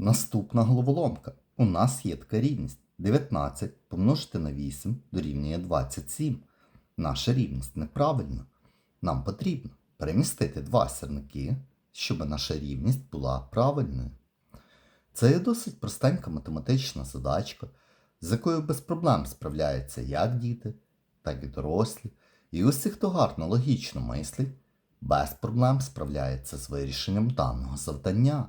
Наступна головоломка. У нас є така рівність. 19 помножити на 8 дорівнює 27. Наша рівність неправильна. Нам потрібно перемістити два сірники, щоб наша рівність була правильною. Це є досить простенька математична задачка, з якою без проблем справляються як діти, так і дорослі. І усі, хто гарно логічно мислить, без проблем справляється з вирішенням даного завдання.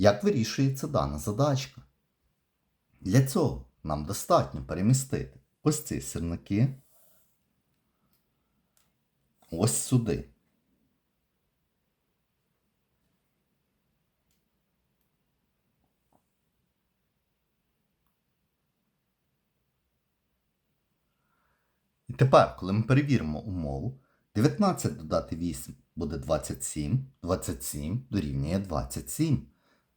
Як вирішується дана задачка? Для цього нам достатньо перемістити ось ці сірники ось сюди. І тепер, коли ми перевіримо умову, 19 додати 8 буде 27, 27 дорівнює 27.